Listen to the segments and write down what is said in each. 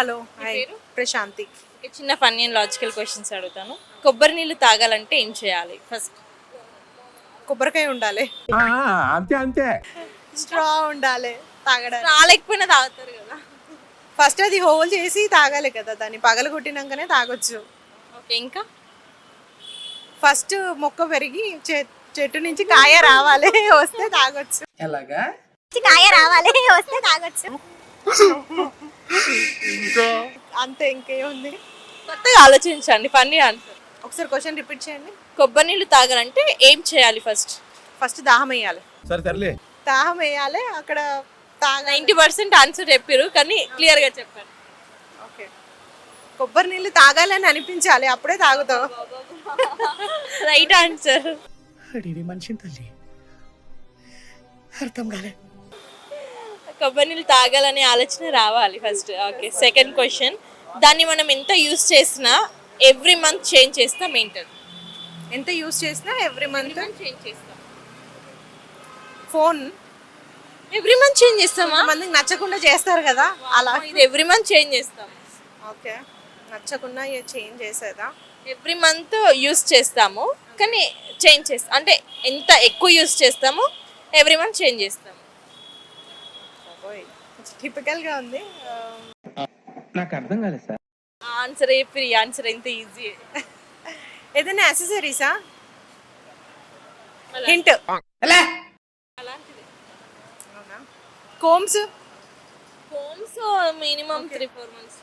Hello hi. పేరు? ప్రశాంతి. చిన్న funny and logical questions అడుగుతాను. కొబ్బరి నీళ్ళు తాగాలంటే ఏం చేయాలి? ఫస్ట్ కొబ్బరికాయ ఉండాలి. అంతే అంతే. స్ట్రా ఉండాలి తాగడానికి. రాలేకపోయినా తాగుతారు కదా. ఫస్ట్ అది హోల్ చేసి తాగాలి కదా దాన్ని పగల కొట్టినాకనే తాగొచ్చు. ఓకే ఇంకా? ఫస్ట్ మొక్క పెరిగి చె- చెట్టు నుంచి కాయ రావాలి వస్తే తాగొచ్చు. ఎలాగా? కాయ రావాలి వస్తే తాగొచ్చు. అంతే ఇంకేముంది? కొత్తగా ఆలోచించండి ఫన్నీ ఆన్సర్. ఒకసారి క్వశ్చన్ రిపీట్ చేయండి. కొబ్బరి నీళ్ళు తాగాలంటే ఏం చేయాలి ఫస్ట్? ఫస్ట్ దాహం వేయాలి. సరే సర్లే. దాహం వేయాలి అక్కడ నైంటీ పర్సెంట్ ఆన్సర్ చెప్పారు కానీ క్లియర్గా చెప్పారు. ఓకే. కొబ్బరి నీళ్ళు తాగాలని అనిపించాలి అప్పుడే తాగుతావు రైట్ ఆన్సర్. మనిషిని తల్లి. అర్థం కాలే. కొబ్బరి నీళ్ళు తాగాలనే ఆలోచన రావాలి ఫస్ట్ ఓకే సెకండ్ క్వశ్చన్ దాన్ని మనం ఎంత యూస్ చేసినా ఎవ్రీ మంత్ చేంజ్ చేస్తాం ఏంటది ఎంత యూస్ చేసినా ఎవ్రీ మంత్ చేంజ్ చేస్తాం. ఫోన్ ఎవ్రీ మంత్ చేంజ్ చేస్తామా? మందికి నచ్చకుండా చేస్తారు కదా అలా. ఇది ఎవ్రీ మంత్ చేంజ్ చేస్తాం. ఓకే నచ్చకుండా చేంజ్ చేసేదా? ఎవ్రీ మంత్ యూస్ చేస్తాము కానీ చేంజ్ చేస్తాం అంటే ఎంత ఎక్కువ యూస్ చేస్తామో ఎవ్రీ మంత్ చేంజ్ చేస్తాము. టిపికల్గా ఉంది. ఆ, నాకు అర్థం కాలేదు సార్. ఆన్సర్ చెప్పి ఆన్సర్ ఎంత ఈజీ ఏదైనా యాక్సెసరీసా హింట్ అలాంటిది. Comes phones minimum three four months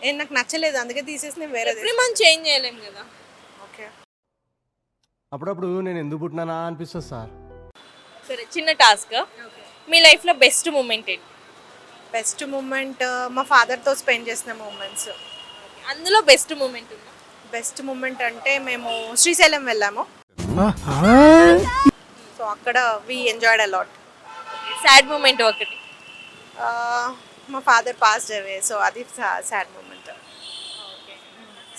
ఏ నాకు నచ్చలేదు అందుకే తీసేసి నేను వేరే ఎవ్రీ మంత్ చేంజ్ చేయలేం కదా. ఓకే. అప్పుడప్పుడు నేను ఎందుకు పుట్టినానా అనిపిస్తుంది సార్. సరే చిన్న టాస్క్ మీ లైఫ్లో బెస్ట్ మూమెంట్ ఏంటి? బెస్ట్ మూమెంట్ మా ఫాదర్తో స్పెండ్ చేసిన మూమెంట్స్. అందులో బెస్ట్ మూమెంట్ ఉందా? బెస్ట్ మూమెంట్ అంటే మేము శ్రీశైలం వెళ్ళాము. సో అక్కడ we enjoyed a lot sad moment ఒకటి. మా ఫాదర్ పాస్డ్ అవే సో అది సాడ్ మూమెంట్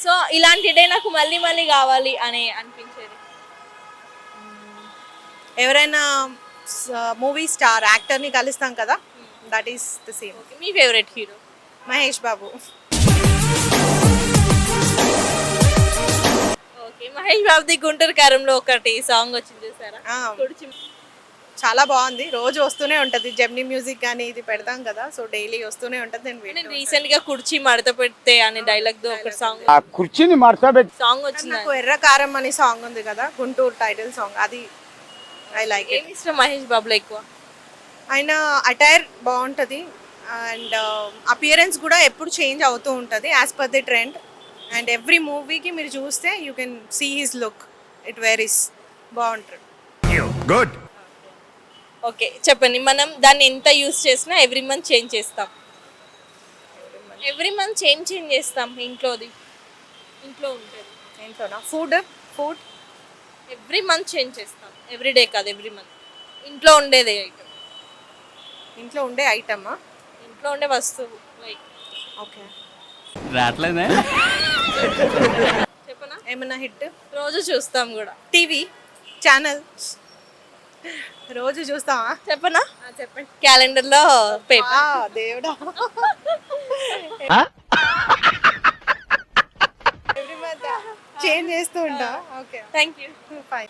సో ఇలాంటి డే నాకు మళ్ళీ మళ్ళీ కావాలి అని అనిపించేది? ఎవరైనా మూవీ స్టార్ యాక్టర్ని కలుస్తాం కదా? That is the same okay me favourite hero Mahesh Babu. Okay Mahesh బాబుది గుంటూరు కారంలో ఒకటి సాంగ్ వచ్చింది చూసారా? ఆ, కుడిచి చాలా బాగుంది. రోజు వస్తూనే ఉంటుంది. జెమ్నీ మ్యూజిక్ కానీ ఇది పెడతాం కదా సో డైలీ వస్తూనే ఉంటుంది. నేను రీసెంట్గా కుర్చీ మడత పెడితే అనే డైలాగ్తో ఒక సాంగ్ ఆ కుర్చీని మార్చబెట్టి సాంగ్ వచ్చింది. నాకు ఎర్రకారం అని సాంగ్ ఉంది కదా గుంటూరు టైటిల్ సాంగ్ అది ఐ లైక్ ఇట్ ఏమి ఇష్టం మహేష్ బాబులో ఎక్కువ? ఆయన అటైర్ బాగుంటుంది. అండ్ అపియరెన్స్ కూడా ఎప్పుడు చేంజ్ అవుతూ ఉంటుంది as per the trend and every మూవీకి మీరు చూస్తే you can see his look it varies బాగుంటుంది. గుడ్ ఓకే చెప్పండి. మనం దాన్ని ఎంత యూస్ చేసినా ఎవ్రీ మంత్ చేంజ్ చేస్తాం. ఎవ్రీ మంత్ చేంజ్ చేంజ్ చేస్తాం ఇంట్లోది. ఇంట్లో ఉంటుంది. ఏంటోనా food food every month change చేస్తాం. ఎవ్రీ డే కాదు ఎవ్రీ మంత్ ఇంట్లో ఉండేదే ఐటమ్ ఇంట్లో ఉండే ఐటమ్ ఇంట్లో ఉండే వస్తువు లైక్ ఓకే రావట్లేదే? చెప్పనా? ఏమన్నా హిట్? రోజు చూస్తాం కూడా. టీవీ? ఛానల్? రోజు చూస్తావా? చెప్పనా? చెప్పండి. క్యాలెండర్లో పేపర్ ఆ, దేవుడా ఎవ్రీ మంత్ చేంజ్ చేస్తూ ఉంటా. Okay thank you fine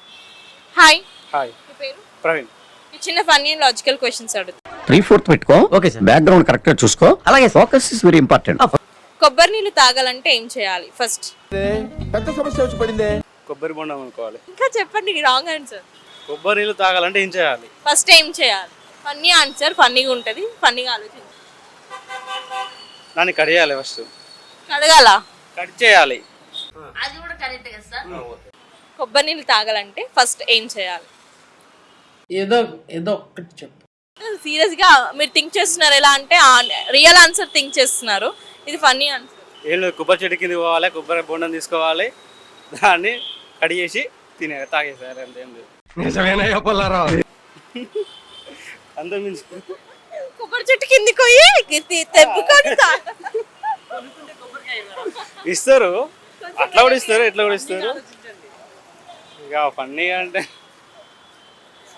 hi hi మీ పేరు? ప్రవీణ్. ఈ చిన్న ఫన్నీ లాజికల్ క్వశ్చన్స్ అడుగుతా. త్రీ ఫోర్త్ పెట్టుకో. ఓకే సార్ బ్యాక్గ్రౌండ్ కరెక్ట్గా చూసుకో. అలాగే ఫోకస్ ఇస్ వెరీ ఇంపార్టెంట్ కొబ్బరి నీళ్ళు తాగాలంటే ఏం చేయాలి? ఫస్ట్ పెద్ద సమస్య వచ్చి పడిందే. కొబ్బరి బొండం అనుకోవాలి. ఇంకా చెప్పండి రాంగ్ ఆన్సర్ కొబ్బరి నీళ్ళు తాగాలంటే ఏం చేయాలి? ఫస్ట్ ఏం చేయాలి? ఫన్నీ ఆన్సర్ ఫన్నీగా ఉంటుంది ఫన్నీగా ఆలోచించాలి దాన్ని కడియాలి ఫస్ట్ అడగాల కట్ చేయాలి. కొబ్బరి నీళ్ళు తాగాలంటే ఫస్ట్ ఏం చేయాలి? ఏదో ఏదో ఒక్కటి చెప్పు. సీరియస్గా మీరు థింక్ చేస్తున్నారు ఎలా అంటే రియల్ ఆన్సర్ థింక్ చేస్తున్నారు. ఇది ఫన్నీ ఆన్సర్. ఏం లేదు కొబ్బరి చెట్టు కింద పోవాలి కొబ్బరి బొండం తీసుకోవాలి దాన్ని కడిగేసి తినే తాగేసారి అంతే లేదు నిజమేనయ్యా పుల్లారావు? అంత మించి. కొబ్బరి చెట్టు కిందికి పోయి తి- తెంపుకొని తా- ఇస్తారు. అట్లా కూడా ఇస్తారు ఎట్లా కూడా ఇస్తారు? ఇక ఫన్నీ అంటే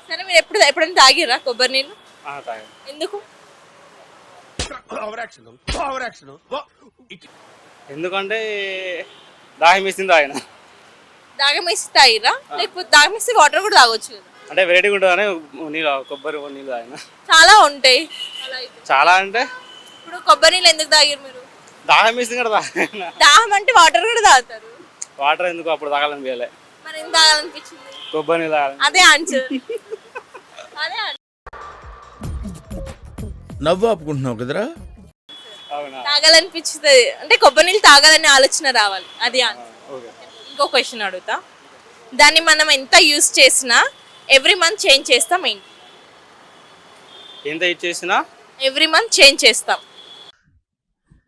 సరే మీరు ఎప్పుడు ఎప్పుడైనా తాగిర్రా కొబ్బరి నీళ్ళు? ఆ, ఎందుకు? ఎందుకంటే దాహం వేసింది ఆయన దాగం వేసి తాగిరా లేకపోతే దాగం వేసి వాటర్ కూడా తాగొచ్చు కదా. అంటే వెరైటీగా ఉంటుందని నీళ్ళు కొబ్బరి నీళ్ళు ఆయన చాలా ఉంటాయి. అలా అయితే చాలా అంటే? ఇప్పుడు కొబ్బరి నీళ్ళు ఎందుకు తాగారు మీరు? దాహం వేసింది కూడా దాహం అంటే వాటర్ కూడా తాగుతారు. వాటర్ ఎందుకు అప్పుడు తాగాలనిపించలే. మరి ఎందుకు తాగాలనిపించింది? కొబ్బరి నీళ్ళు తాగాలని అదే ఆన్సర్. అదే. నవ్వు ఆపుకుంటున్నావు కదరా? అవునా? తాగాలనిపించింది అంటే కొబ్బరి నీళ్ళు తాగాలనే ఆలోచన రావాలి. అది ఆన్సర్. ఓకే. ఇంకో క్వశ్చన్ అడుగుతా. దాన్ని మనం ఎంత యూస్ చేసినా ఎవ్రీ మంత్ చేంజ్ చేస్తాం ఏంటి? ఎంత ఇచ్చేసినా ఎవ్రీ మంత్ చేంజ్ చేస్తాం.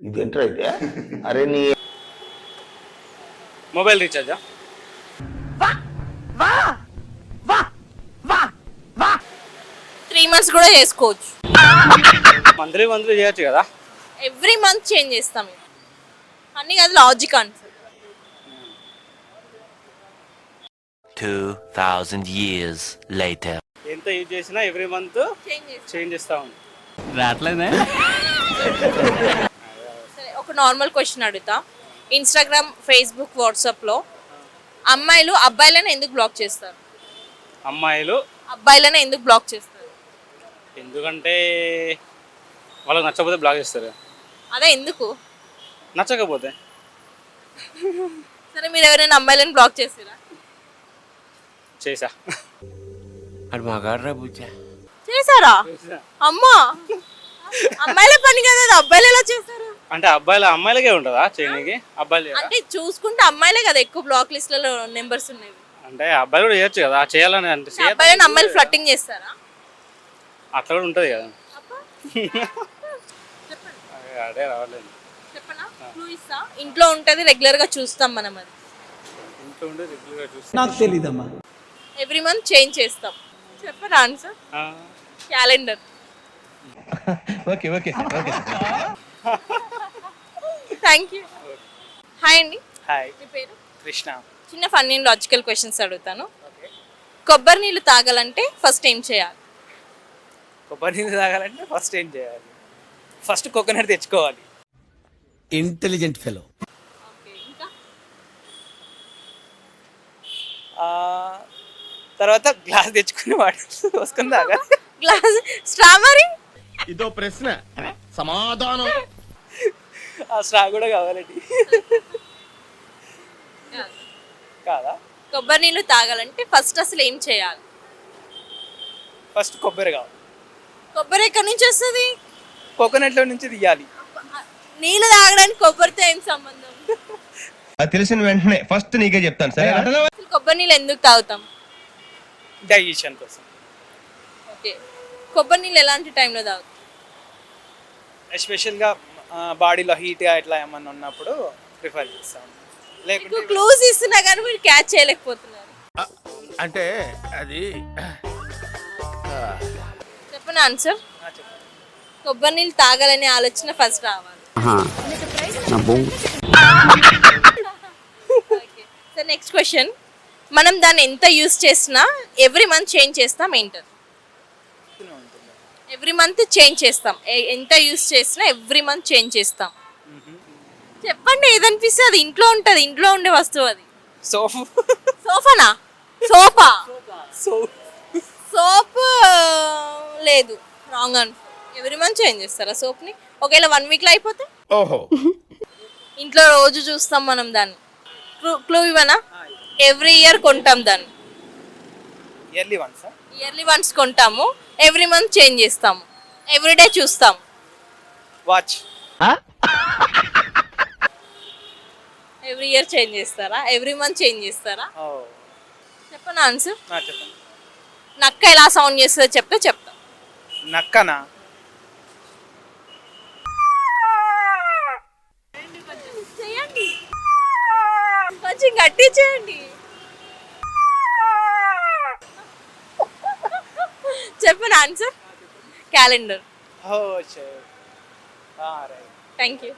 ఇదేంట్రా అయితే? అరే నీ మొబైల్ రీఛార్జా త్రీ మంత్స్ కూడా చేసుకోవచ్చు. మంత్లీ మంత్లీ చేయొచ్చు కదా? ఎవ్రీ మంత్ చేంజ్ చేస్తాం అన్ని కాదు లాజిక్ ఆన్సర్ 2,000 years later. ఎంత యూజ్ చేసినా ఎవ్రీ మంత్ చేంజ్ చేస్తాం. చేంజ్ చేస్తా ఉంది. సరే ఒక నార్మల్ క్వశ్చన్ అడుగుతా. ఇన్స్టాగ్రామ్ ఫేస్బుక్ వాట్సాప్లో అమ్మాయిలు అబ్బాయిలను ఎందుకు బ్లాక్ చేస్తారు? అమ్మాయిలు అబ్బాయిలను ఎందుకు బ్లాక్ చేస్తారు? ఎందుకంటే వాళ్ళకి నచ్చకపోతే బ్లాక్ చేస్తారు. అదే ఎందుకు? నచ్చకపోతే. సరే మీరు ఎవరైనా అమ్మాయిలను బ్లాక్ చేస్తారా? చేసా అది మగాడ్రా బుజ్జా. చేశారా? అమ్మా! అమ్మాయిల పని కదా అబ్బాయిలు ఎలా చేస్తారు? అంటే అబ్బాయిల అమ్మాయిలకే ఉంటుందా చేయనీకి? అబ్బాయిలు? అంటే చూసుకుంటే అమ్మాయిలే కదా ఎక్కువ బ్లాక్ లిస్ట్లలో నెంబర్స్ ఉన్నాయి అంటే అబ్బాయిలు కూడా చేయొచ్చు కదా చేయాలని అంటే అబ్బాయిలను అమ్మాయిలు ఫ్లట్టింగ్ చేస్తారా? అట్లా కూడా ఉంటుంది కదా. చెప్పండి అదే- రావట్లేదు. ఇంట్లో ఉంటది రెగ్యులర్గా చూస్తాం మనం అది. ఇంట్లో ఉండి రెగ్యులర్గా చూస్తే. ఎవ్రీ మంత్ చేంజ్ చేస్తాం. చెప్పరా ఆన్సర్ ఆ, calendar okay okay okay. Thank you hi అండి. హాయ్ మీ పేరు? కృష్ణ. చిన్న ఫన్నీ లాజికల్ క్వశ్చన్స్ అడుగుతాను. కొబ్బరి నీళ్ళు తాగాలంటే ఫస్ట్ ఏం చేయాలి? కొబ్బరి నీళ్ళు తాగాలంటే ఫస్ట్ ఏం చేయాలి? ఫస్ట్ కోకోనట్ తెచ్చుకోవాలి. ఇంటెలిజెంట్ ఫెలో ఓకే ఇంకా? ఆ, తర్వాత గ్లాస్ తెచ్చుకుని వాటర్ పోసుకుని తాగాలి. గ్లాస్ స్ట్రా మరి ఇదో ప్రశ్న. సమాధానం. ఆ స్ట్రా కూడా కావాలండి. కాదా? కొబ్బరి నీళ్ళు తాగాలంటే ఫస్ట్ అసలు ఏం చేయాలి? ఫస్ట్ కొబ్బరి కావాలి. కొబ్బరి ఎక్కడి నుంచి వస్తుంది? కోకోనట్లో నుంచి తీయాలి. నీళ్ళు తాగడానికి కొబ్బరితో ఏం సంబంధం? అది తెలిసిన వెంటనే ఫస్ట్ నీకే చెప్తాను సరే అసలు కొబ్బరి నీళ్ళు ఎందుకు తాగుతాం? డైజెషన్ కోసం. ఓకే. కొబ్బరి నీళ్ళు ఎలాంటి టైంలో తాగుతాం? ఎస్పెషల్గా బాడీలో హీట్గా ఇట్లా ఏమన్నా ఉన్నప్పుడు ప్రిఫర్ చేస్తాం. లేకుంటే క్లూజ్ ఇస్తున్నా కానీ మీరు క్యాచ్ చేయలేకపోతున్నారు. అంటే అది చెప్పండి ఆన్సర్. కొబ్బరి నీళ్ళు తాగాలనే ఆలోచన ఫస్ట్ రావాలి. సార్ నెక్స్ట్ క్వశ్చన్ మనం దాన్ని ఎంత యూస్ చేసినా ఎవ్రీ మంత్ చేంజ్ చేస్తాం ఏంటది ఉంటుంది ఎవ్రీ మంత్ చేంజ్ చేస్తాం. ఎ- ఎంత యూస్ చేసినా ఎవ్రీ మంత్ చేంజ్ చేస్తాం. చెప్పండి ఏదనిపిస్తే అది ఇంట్లో ఉంటుంది ఇంట్లో ఉండే వస్తువు అది. సోప్ సోఫానా? సోఫా. సోప్ సోప్ లేదు. రాంగ్ అని ఎవ్రీ మంత్ చేంజ్ చేస్తారా సోప్ని? ఒకవేళ వన్ వీక్లో అయిపోతే? ఓహో. ఇంట్లో రోజు చూస్తాం మనం దాన్ని. క్లూ క్లూ ఇవ్వనా. ఎవ్రీ ఇయర్ కొంటాం దాన్ని. ఇయర్లీ వన్స్ ఇయర్లీ వన్స్ కొంటాము. ఎవ్రీ మంత్ చేంజ్ చేస్తాము. ఎవ్రీడే చూస్తాం వాచ్ ఎవ్రీ ఇయర్ చేంజ్ చేస్తారా? ఎవ్రీ మంత్ చేంజ్ చేస్తారా? చెప్పనా ఆన్సర్? చెప్పండి. నక్క ఎలా సౌండ్ చేస్తుందో చెప్తే చెప్తా. నక్కనా? చేయండి. కొంచెం గట్టి చేయండి. చెప్పండి ఆన్సర్ క్యాలెండర్ థ్యాంక్ యూ